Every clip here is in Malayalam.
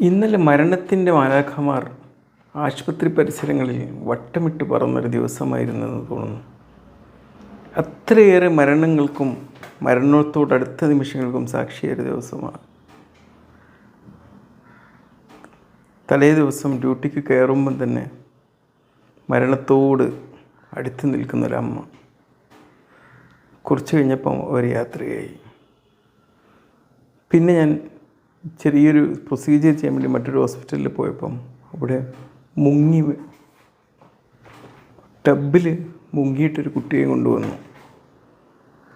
ഇന്നലെ മരണത്തിന്റെ മാലാഖമാർ ആശുപത്രി പരിസരങ്ങളിൽ വട്ടമിട്ട് പറന്നൊരു ദിവസമായിരുന്നെന്ന് തോന്നുന്നു. അത്രയേറെ മരണങ്ങൾക്കും മരണത്തോടടുത്ത നിമിഷങ്ങൾക്കും സാക്ഷിയായ ദിവസമാണ്. തലേ ദിവസം ഡ്യൂട്ടിക്ക് കയറുമ്പം തന്നെ മരണത്തോട് അടുത്ത് നിൽക്കുന്നൊരമ്മ കുറച്ച് കഴിഞ്ഞപ്പം ഒരു യാത്രയായി. പിന്നെ ഞാൻ ചെറിയൊരു പ്രൊസീജിയർ ചെയ്യാൻ വേണ്ടി മറ്റൊരു ഹോസ്പിറ്റലിൽ പോയപ്പം അവിടെ മുങ്ങി ടബിൽ മുങ്ങിയിട്ടൊരു കുട്ടിയെ കൊണ്ടുവന്നു.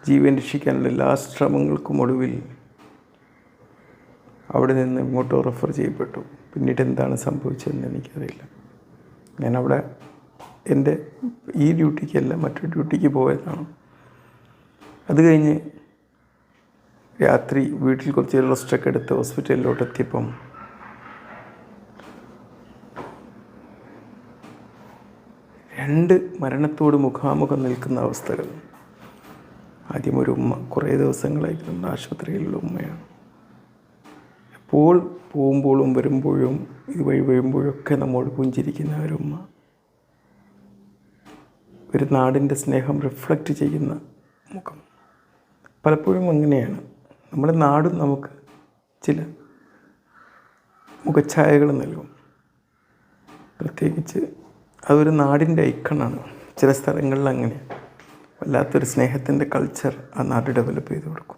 ജീവൻ രക്ഷിക്കാനുള്ള എല്ലാ ശ്രമങ്ങൾക്കും ഒടുവിൽ അവിടെ നിന്ന് ഇങ്ങോട്ട് റെഫർ ചെയ്യപ്പെട്ടു. പിന്നീട് എന്താണ് സംഭവിച്ചതെന്ന് എനിക്കറിയില്ല. ഞാൻ അവിടെ എന്റെ ഈ ഡ്യൂട്ടിക്കല്ല മറ്റൊരു ഡ്യൂട്ടിക്ക് പോയതാണ്. അത് കഴിഞ്ഞ് രാത്രി വീട്ടിൽ കുറച്ച് റെസ്റ്റൊക്കെ എടുത്ത് ഹോസ്പിറ്റലിലോട്ട് എത്തിയപ്പം രണ്ട് മരണത്തോട് മുഖാമുഖം നിൽക്കുന്ന അവസ്ഥകൾ. ആദ്യം ഒരു ഉമ്മ കുറേ ദിവസങ്ങളായി നമ്മുടെ ആശുപത്രിയിലുള്ള ഉമ്മയാണ്. എപ്പോൾ പോകുമ്പോഴും വരുമ്പോഴും ഇതുവഴി വരുമ്പോഴൊക്കെ നമ്മോട് പുഞ്ചിരിക്കുന്ന ഒരു ഉമ്മ. ഒരു നാടിന്റെ സ്നേഹം റിഫ്ലക്റ്റ് ചെയ്യുന്ന മുഖം. പലപ്പോഴും അങ്ങനെയാണ്. നമ്മുടെ നാടും നമുക്ക് ചില മുഖഛായകൾ നൽകും. പ്രത്യേകിച്ച് അതൊരു നാടിന്റെ ഐക്കണാണ്. ചില സ്ഥലങ്ങളിൽ അങ്ങനെ വല്ലാത്തൊരു സ്നേഹത്തിന്റെ കൾച്ചർ ആ നാട് ഡെവലപ്പ് ചെയ്ത് കൊടുക്കും.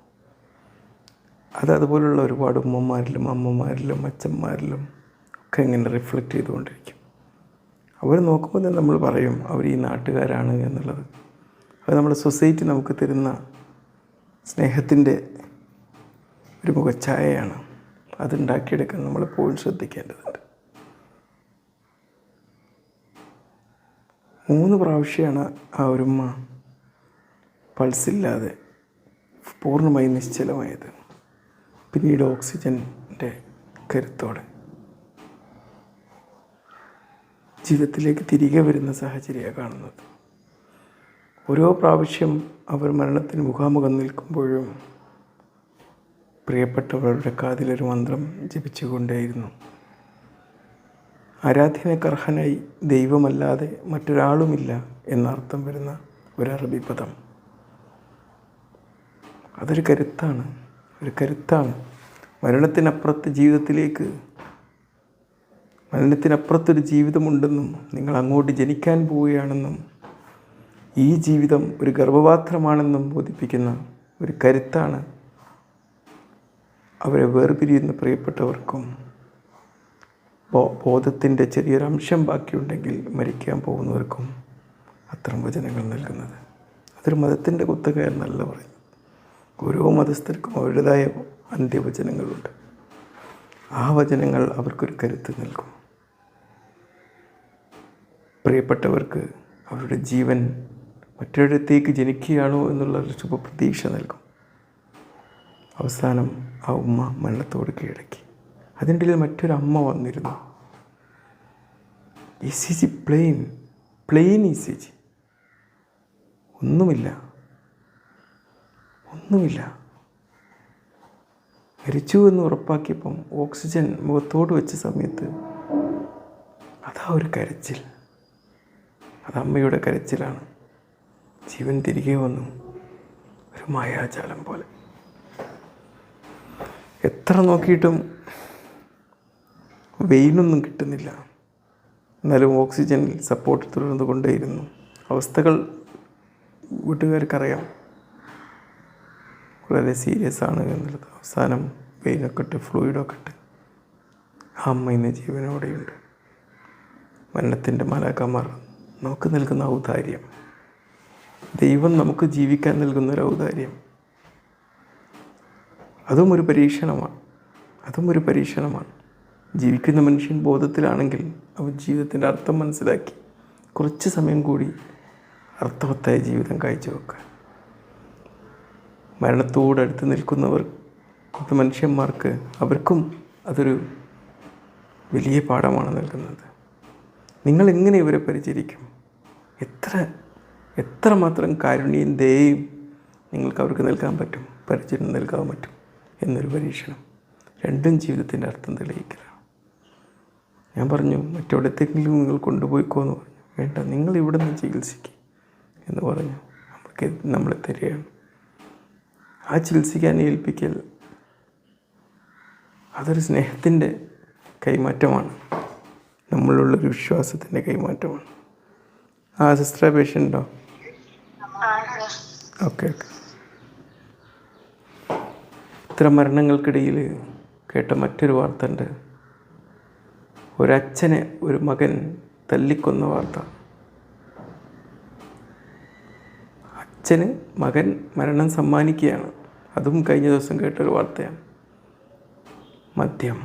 അത് അതുപോലുള്ള ഒരുപാട് ഉമ്മമാരിലും അമ്മമാരിലും അച്ഛന്മാരിലും ഒക്കെ ഇങ്ങനെ റിഫ്ലക്റ്റ് ചെയ്തുകൊണ്ടിരിക്കും. അവർ നോക്കുമ്പോൾ തന്നെ നമ്മൾ പറയും അവർ ഈ നാട്ടുകാരാണ് എന്നുള്ളത്. അത് നമ്മുടെ സൊസൈറ്റി നമുക്ക് തരുന്ന സ്നേഹത്തിന്റെ ഒരു മുഖച്ഛായയാണ് അതുണ്ടാക്കിയെടുക്കാൻ നമ്മളെപ്പോഴും ശ്രദ്ധിക്കേണ്ടതുണ്ട്. മൂന്ന് പ്രാവശ്യമാണ് ആ ഒരുമ്മ പൾസില്ലാതെ പൂർണമായി നിശ്ചലമായത്. പിന്നീട് ഓക്സിജന്റെ കരുത്തോടെ ജീവിതത്തിലേക്ക് തിരികെ വരുന്ന സാഹചര്യമാണ് കാണുന്നത്. ഓരോ പ്രാവശ്യം അവർ മരണത്തിന് മുഖാമുഖം നിൽക്കുമ്പോഴും പ്രിയപ്പെട്ടവരുടെ കാതിലൊരു മന്ത്രം ജപിച്ചുകൊണ്ടേയിരുന്നു. ആരാധ്യനക്കർഹനായി ദൈവമല്ലാതെ മറ്റൊരാളുമില്ല എന്നർത്ഥം വരുന്ന ഒരു അറബി പദം. അതൊരു കരുത്താണ് ഒരു കരുത്താണ്. മരണത്തിനപ്പുറത്ത് ജീവിതത്തിലേക്ക് മരണത്തിനപ്പുറത്തൊരു ജീവിതമുണ്ടെന്നും നിങ്ങൾ അങ്ങോട്ട് ജനിക്കാൻ പോവുകയാണെന്നും ഈ ജീവിതം ഒരു ഗർഭപാത്രമാണെന്നും ബോധിപ്പിക്കുന്ന ഒരു കരുത്താണ് അവരെ വേർപിരിയുന്ന പ്രിയപ്പെട്ടവർക്കും ബോധത്തിന്റെ ചെറിയൊരംശം ബാക്കിയുണ്ടെങ്കിൽ മരിക്കാൻ പോകുന്നവർക്കും അത്തരം വചനങ്ങൾ നൽകുന്നത്. അതൊരു മതത്തിന്റെ കുത്തക എന്നല്ല പറയുന്നത്. ഓരോ മതസ്ഥർക്കും അവരുടേതായ അന്ത്യവചനങ്ങളുണ്ട്. ആ വചനങ്ങൾ അവർക്കൊരു കരുത്ത് നൽകും. പ്രിയപ്പെട്ടവർക്ക് അവരുടെ ജീവൻ മറ്റൊരിടത്തേക്ക് ജനിക്കുകയാണോ എന്നുള്ള ഒരു ശുഭപ്രതീക്ഷ നൽകും. അവസാനം ആ ഉമ്മ മരണത്തോട് കീഴടക്കി. മറ്റൊരു അമ്മ വന്നിരുന്നു. E C G plain plain E C G ഒന്നുമില്ല. ഒന്നുമില്ല. മരിച്ചു എന്ന് ഉറപ്പാക്കിയപ്പം ഓക്സിജൻ മുഖത്തോട് വെച്ച സമയത്ത് അതാ ഒരു കരച്ചിൽ. അത് അമ്മയുടെ കരച്ചിലാണ്. ജീവൻ തിരികെ വന്നു. ഒരു മായാജാലം പോലെ. എത്ര നോക്കിയിട്ടും വെയിലൊന്നും കിട്ടുന്നില്ല. എന്നാലും ഓക്സിജൻ സപ്പോർട്ട് തുടർന്നു കൊണ്ടേയിരുന്നു അവസ്ഥകൾ വീട്ടുകാർക്കറിയാം. വളരെ സീരിയസ് ആണ് എന്നുള്ളത്. അവസാനം വെയിലൊക്കെ ഇട്ട് ഫ്ലൂയിഡൊക്കെ ഇട്ട്. ആ അമ്മ ഇന്ന് ജീവനോടെയുണ്ട്. മരണത്തിന്റെ മലാക്കന്മാർ നമുക്ക് നൽകുന്ന ഔദാര്യം. ദൈവം നമുക്ക് ജീവിക്കാൻ നൽകുന്ന ഒരു ഔദാര്യം. അതും ഒരു പരീക്ഷണമാണ്. അതും ഒരു പരീക്ഷണമാണ്. ജീവിക്കുന്ന മനുഷ്യൻ ബോധത്തിലാണെങ്കിൽ അവൻ ജീവിതത്തിന്റെ അർത്ഥം മനസ്സിലാക്കി കുറച്ച് സമയം കൂടി അർത്ഥവത്തായ ജീവിതം കാഴ്ചവെക്കാൻ മരണത്തോടടുത്ത് നിൽക്കുന്നവർ മനുഷ്യന്മാർക്ക് അവർക്കും അതൊരു വലിയ പാഠമാണ് നൽകുന്നത്. നിങ്ങൾ എങ്ങനെ ഇവരെ പരിചരിക്കും? എത്ര എത്രമാത്രം കാരുണ്യം ദയയും നിങ്ങൾക്ക് അവർക്ക് നൽകാൻ പറ്റും? പരിചരണം നൽകാൻ പറ്റും? എന്നൊരു പരീക്ഷണം രണ്ടും ജീവിതത്തിന്റെ അർത്ഥം തെളിയിക്കലാണ്. ഞാൻ പറഞ്ഞു മറ്റെവിടത്തെങ്കിലും നിങ്ങൾ കൊണ്ടുപോയിക്കോ എന്ന് പറഞ്ഞു. വേണ്ട നിങ്ങൾ ഇവിടെ നിന്ന് ചികിത്സിക്കുക എന്ന് പറഞ്ഞു. നമുക്ക് നമ്മളെ തരികയാണ്. ആ ചികിത്സിക്കാൻ ഏൽപ്പിക്കൽ അതൊരു സ്നേഹത്തിന്റെ കൈമാറ്റമാണ്. നമ്മളുള്ളൊരു വിശ്വാസത്തിന്റെ കൈമാറ്റമാണ്. ആ സിസ്റ്റർ പേഷ്യന്റോ ഉണ്ടോ ഓക്കെ ഓക്കെ. ഇത്തരം മരണങ്ങൾക്കിടയിൽ കേട്ട മറ്റൊരു വാർത്ത ഉണ്ട് ഒരച്ഛനെ ഒരു മകൻ തല്ലിക്കൊന്ന വാർത്ത. അച്ഛന് മകൻ മരണം സമ്മാനിക്കുകയാണ്. അതും കഴിഞ്ഞ ദിവസം കേട്ടൊരു വാർത്തയാണ്. മദ്യം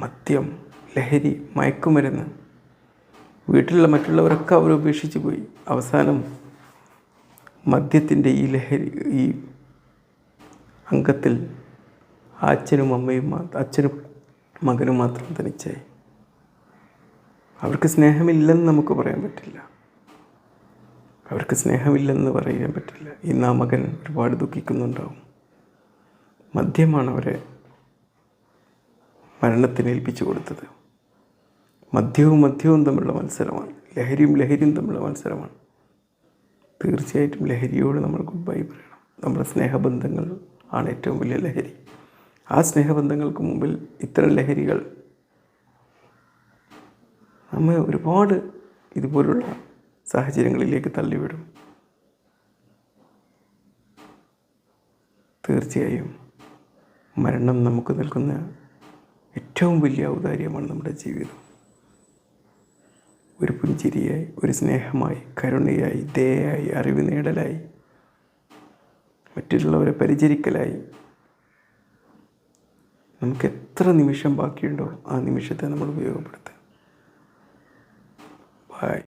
മദ്യം ലഹരി മയക്കുമരുന്ന്. വീട്ടിലുള്ള മറ്റുള്ളവരൊക്കെ അവർ ഉപേക്ഷിച്ച് പോയി. അവസാനം മദ്യത്തിന്റെ ഈ ലഹരി ഈ അംഗത്തിൽ ആ അച്ഛനും അമ്മയും അച്ഛനും മകനും മാത്രം തനിച്ചായി. അവർക്ക് സ്നേഹമില്ലെന്ന് നമുക്ക് പറയാൻ പറ്റില്ല. അവർക്ക് സ്നേഹമില്ലെന്ന് പറയാൻ പറ്റില്ല. ഇന്ന് ആ മകൻ ഒരുപാട് ദുഃഖിക്കുന്നുണ്ടാവും. മദ്യമാണ് അവരെ മരണത്തിന് ഏൽപ്പിച്ചു കൊടുത്തത്. മദ്യവും മദ്യവും തമ്മിലുള്ള മത്സരമാണ്. ലഹരിയും ലഹരിയും തമ്മിലുള്ള മത്സരമാണ്. തീർച്ചയായിട്ടും ലഹരിയോട് നമ്മൾ ഗുഡ് ബൈ പറയണം. നമ്മുടെ സ്നേഹബന്ധങ്ങൾ ആണ് ഏറ്റവും വലിയ ലഹരി. ആ സ്നേഹബന്ധങ്ങൾക്ക് മുമ്പിൽ ഇത്തരം ലഹരികൾ നമ്മെ ഒരുപാട് ഇതുപോലുള്ള സാഹചര്യങ്ങളിലേക്ക് തള്ളിവിടും. തീർച്ചയായും മരണം നമുക്ക് നൽകുന്ന ഏറ്റവും വലിയ ഔദാര്യമാണ് നമ്മുടെ ജീവിതം. ഒരു പുഞ്ചിരിയായി ഒരു സ്നേഹമായി കരുണയായി ദയയായി അറിവ് നേടലായി മറ്റുള്ളവരെ പരിചരിക്കലായി നമുക്ക് എത്ര നിമിഷം ബാക്കിയുണ്ടോ ആ നിമിഷത്തെ നമ്മൾ ഉപയോഗപ്പെടുത്തുക. ബൈ